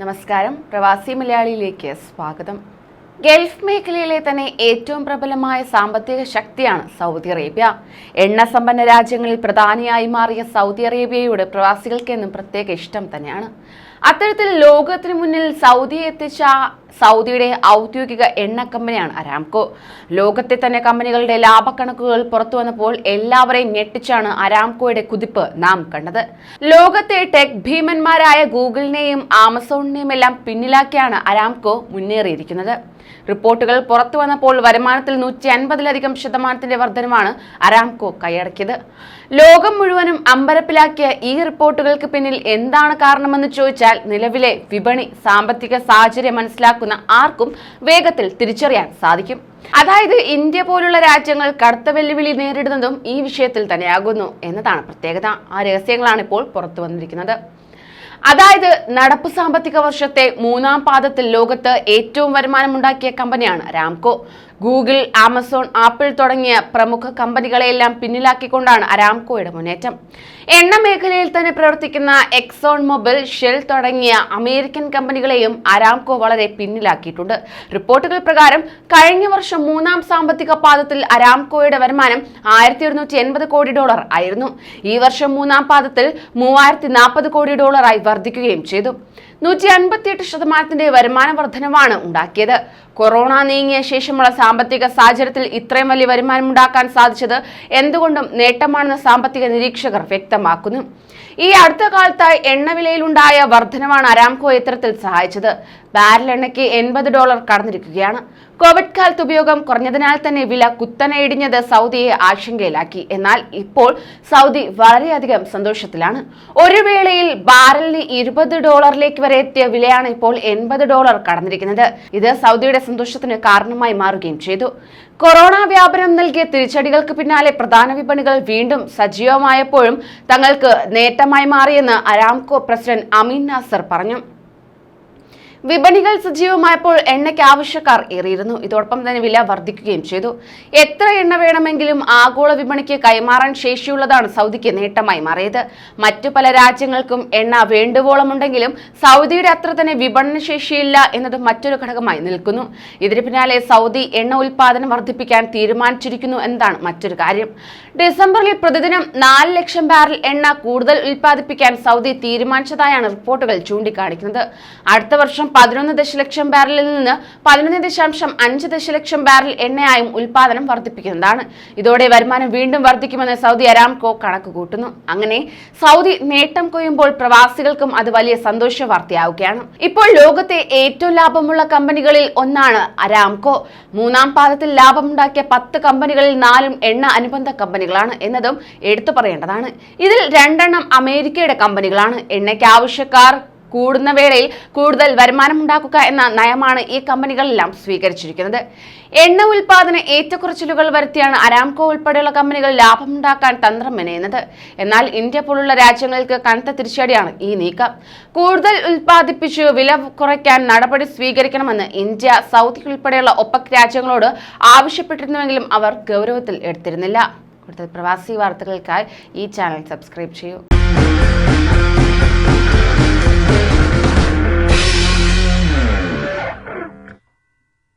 നമസ്കാരം. പ്രവാസി മലയാളിയിലേക്ക് സ്വാഗതം. ഗൾഫ് മേഖലയിലെ തന്നെ ഏറ്റവും പ്രബലമായ സാമ്പത്തിക ശക്തിയാണ് സൗദി അറേബ്യ. എണ്ണ സമ്പന്ന രാജ്യങ്ങളിൽ പ്രധാനിയായി മാറിയ സൗദി അറേബ്യയുടെ പ്രവാസികൾക്കെന്നും പ്രത്യേക ഇഷ്ടം തന്നെയാണ്. അത്തരത്തിൽ ലോകത്തിന് മുന്നിൽ സൗദിയെ എത്തിച്ച സൗദിയുടെ ഔദ്യോഗിക എണ്ണ കമ്പനിയാണ് അരാംകോ. ലോകത്തെ തന്നെ കമ്പനികളുടെ ലാഭക്കണക്കുകൾ പുറത്തു വന്നപ്പോൾ എല്ലാവരെയും ഞെട്ടിച്ചാണ് അരാംകോയുടെ കുതിപ്പ് നാം കണ്ടത്. ലോകത്തെ ടെക് ഭീമന്മാരായ ഗൂഗിളിനെയും ആമസോണിനെയും എല്ലാം പിന്നിലാക്കിയാണ് അരാംകോ മുന്നേറിയിരിക്കുന്നത്. റിപ്പോർട്ടുകൾ പുറത്തു വന്നപ്പോൾ വരുമാനത്തിൽ നൂറ്റി അൻപതിലധികം ശതമാനത്തിന്റെ വർധനമാണ് അരാംകോ കൈയടക്കിയത്. ലോകം മുഴുവനും അമ്പരപ്പിലാക്കിയ ഈ റിപ്പോർട്ടുകൾക്ക് പിന്നിൽ എന്താണ് കാരണമെന്ന് ചോദിച്ചാൽ നിലവിലെ വിപണി സാമ്പത്തിക സാഹചര്യം മനസ്സിലാക്കുന്ന ആർക്കും വേഗത്തിൽ തിരിച്ചറിയാൻ സാധിക്കും. അതായത് ഇന്ത്യ പോലുള്ള രാജ്യങ്ങൾ കടുത്ത വെല്ലുവിളി നേരിടുന്നതും ഈ വിഷയത്തിൽ തന്നെയാകുന്നു എന്നതാണ് പ്രത്യേകത. ആ രഹസ്യങ്ങളാണ് ഇപ്പോൾ പുറത്തു വന്നിരിക്കുന്നത്. അതായത് നടപ്പ് സാമ്പത്തിക വർഷത്തെ മൂന്നാം പാദത്തിൽ ലോകത്ത് ഏറ്റവും വരുമാനമുണ്ടാക്കിയ കമ്പനിയാണ് രാംകോ ഗൂഗിൾ ആമസോൺ ആപ്പിൾ തുടങ്ങിയ പ്രമുഖ കമ്പനികളെയെല്ലാം പിന്നിലാക്കിക്കൊണ്ടാണ് അരാംകോയുടെ മുന്നേറ്റം. എണ്ണ മേഖലയിൽ തന്നെ പ്രവർത്തിക്കുന്ന എക്സോൺ മൊബൈൽ ഷെൽ തുടങ്ങിയ അമേരിക്കൻ കമ്പനികളെയും അരാംകോ വളരെ പിന്നിലാക്കിയിട്ടുണ്ട്. റിപ്പോർട്ടുകൾ പ്രകാരം കഴിഞ്ഞ വർഷം മൂന്നാം സാമ്പത്തിക പാദത്തിൽ അരാംകോയുടെ വരുമാനം ആയിരത്തി കോടി ഡോളർ ആയിരുന്നു. ഈ വർഷം മൂന്നാം പാദത്തിൽ മൂവായിരത്തി കോടി ഡോളറായി വർദ്ധിക്കുകയും ചെയ്തു. നൂറ്റി അൻപത്തിയെട്ട് ശതമാനത്തിന്റെ വരുമാന വർധനവാണ് ഉണ്ടാക്കിയത്. കൊറോണ നീങ്ങിയ ശേഷമുള്ള സാമ്പത്തിക സാഹചര്യത്തിൽ ഇത്രയും വലിയ വരുമാനം ഉണ്ടാക്കാൻ സാധിച്ചത് എന്തുകൊണ്ടും നേട്ടമാണെന്ന് സാമ്പത്തിക നിരീക്ഷകർ വ്യക്തമാക്കുന്നു. ഈ അടുത്ത കാലത്തായി എണ്ണവിലയിലുണ്ടായ വർധനവാണ് അരാംകോ ഇത്തരത്തിൽ സഹായിച്ചത്. ബാരൽ എണ്ണയ്ക്ക് എൺപത് ഡോളർ കടന്നിരിക്കുകയാണ്. കോവിഡ് കാലത്ത് ഉപയോഗം കുറഞ്ഞതിനാൽ തന്നെ വില കുത്തനെ ഇടിഞ്ഞത് സൗദിയെ ആശങ്കയിലാക്കി. എന്നാൽ ഇപ്പോൾ സൗദി വളരെയധികം സന്തോഷത്തിലാണ്. ഒരു വേളയിൽ ബാരലിന് ഇരുപത് ഡോളറിലേക്ക് വരെ എത്തിയ വിലയാണ് ഇപ്പോൾ എൺപത് ഡോളർ കടന്നിരിക്കുന്നത്. ഇത് സൗദിയുടെ സന്തോഷത്തിന് കാരണമായി മാറുകയും ചെയ്തു. കൊറോണ വ്യാപനം നൽകിയ തിരിച്ചടികൾക്ക് പിന്നാലെ പ്രധാന വിപണികൾ വീണ്ടും സജീവമായപ്പോഴും തങ്ങൾക്ക് നേട്ടമായി മാറിയെന്ന് അരാംകോ പ്രസിഡന്റ് അമീൻ നാസർ പറഞ്ഞു. വിപണികൾ സജീവമായപ്പോൾ എണ്ണയ്ക്ക് ആവശ്യക്കാർ ഏറിയിരുന്നു. ഇതോടൊപ്പം തന്നെ വില വർദ്ധിക്കുകയും ചെയ്തു. എത്ര എണ്ണ വേണമെങ്കിലും ആഗോള വിപണിക്ക് കൈമാറാൻ ശേഷിയുള്ളതാണ് സൗദിക്ക് നേട്ടമായി മാറിയത്. മറ്റു പല രാജ്യങ്ങൾക്കും എണ്ണ വേണ്ടുവോളമുണ്ടെങ്കിലും സൗദിയുടെ അത്ര തന്നെ വിപണന ശേഷിയില്ല എന്നത് മറ്റൊരു ഘടകമായി നിൽക്കുന്നു. ഇതിന് പിന്നാലെ സൗദി എണ്ണ ഉൽപാദനം വർദ്ധിപ്പിക്കാൻ തീരുമാനിച്ചിരിക്കുന്നു എന്നതാണ് മറ്റൊരു കാര്യം. ഡിസംബറിൽ പ്രതിദിനം നാല് ലക്ഷം ബാരൽ എണ്ണ കൂടുതൽ ഉൽപ്പാദിപ്പിക്കാൻ സൗദി തീരുമാനിച്ചതായാണ് റിപ്പോർട്ടുകൾ ചൂണ്ടിക്കാണിക്കുന്നത്. അടുത്ത വർഷം പതിനൊന്ന് ദശലക്ഷം ബാരലിൽ നിന്ന് പതിനൊന്ന് ദശാംശം അഞ്ച് ദശലക്ഷം ബാരൽ എണ്ണയായും ഉൽപാദനം വർദ്ധിപ്പിക്കുന്നതാണ്. ഇതോടെ വരുമാനം വീണ്ടും വർദ്ധിക്കുമെന്ന് സൗദി അരാംകോ കണക്ക് കൂട്ടുന്നു. അങ്ങനെ സൗദി നേട്ടം കൊയ്യുമ്പോൾ പ്രവാസികൾക്കും അത് വലിയ സന്തോഷ വാർത്തയാവുകയാണ് ഇപ്പോൾ ലോകത്തെ ഏറ്റവും ലാഭമുള്ള കമ്പനികളിൽ ഒന്നാണ് അരാംകോ. മൂന്നാം പാദത്തിൽ ലാഭമുണ്ടാക്കിയ പത്ത് കമ്പനികളിൽ നാലും എണ്ണ അനുബന്ധ കമ്പനികളാണ് എന്നതും എടുത്തു പറയേണ്ടതാണ്. ഇതിൽ രണ്ടെണ്ണം അമേരിക്കയുടെ കമ്പനികളാണ്. എണ്ണയ്ക്ക് ആവശ്യക്കാർ കൂടുന്ന വേളയിൽ കൂടുതൽ വരുമാനം ഉണ്ടാക്കുക എന്ന നയമാണ് ഈ കമ്പനികളെല്ലാം സ്വീകരിച്ചിരിക്കുന്നത്. എണ്ണ ഉൽപാദന ഏറ്റക്കുറച്ചിലുകൾ വരുത്തിയാണ് അരാംകോ ഉൾപ്പെടെയുള്ള കമ്പനികൾ ലാഭമുണ്ടാക്കാൻ തന്ത്രം മെനയുന്നത്. എന്നാൽ ഇന്ത്യ പോലുള്ള രാജ്യങ്ങൾക്ക് കനത്ത തിരിച്ചടിയാണ് ഈ നീക്കം. കൂടുതൽ ഉൽപ്പാദിപ്പിച്ച് വില കുറയ്ക്കാൻ നടപടി സ്വീകരിക്കണമെന്ന് ഇന്ത്യ സൗദി ഉൾപ്പെടെയുള്ള ഒപ്പക് രാജ്യങ്ങളോട് ആവശ്യപ്പെട്ടിരുന്നുവെങ്കിലും അവർ ഗൗരവത്തിൽ എടുത്തിരുന്നില്ല. കൂടുതൽ പ്രവാസി വാർത്തകൾക്കായി ഈ ചാനൽ സബ്സ്ക്രൈബ് ചെയ്യൂ.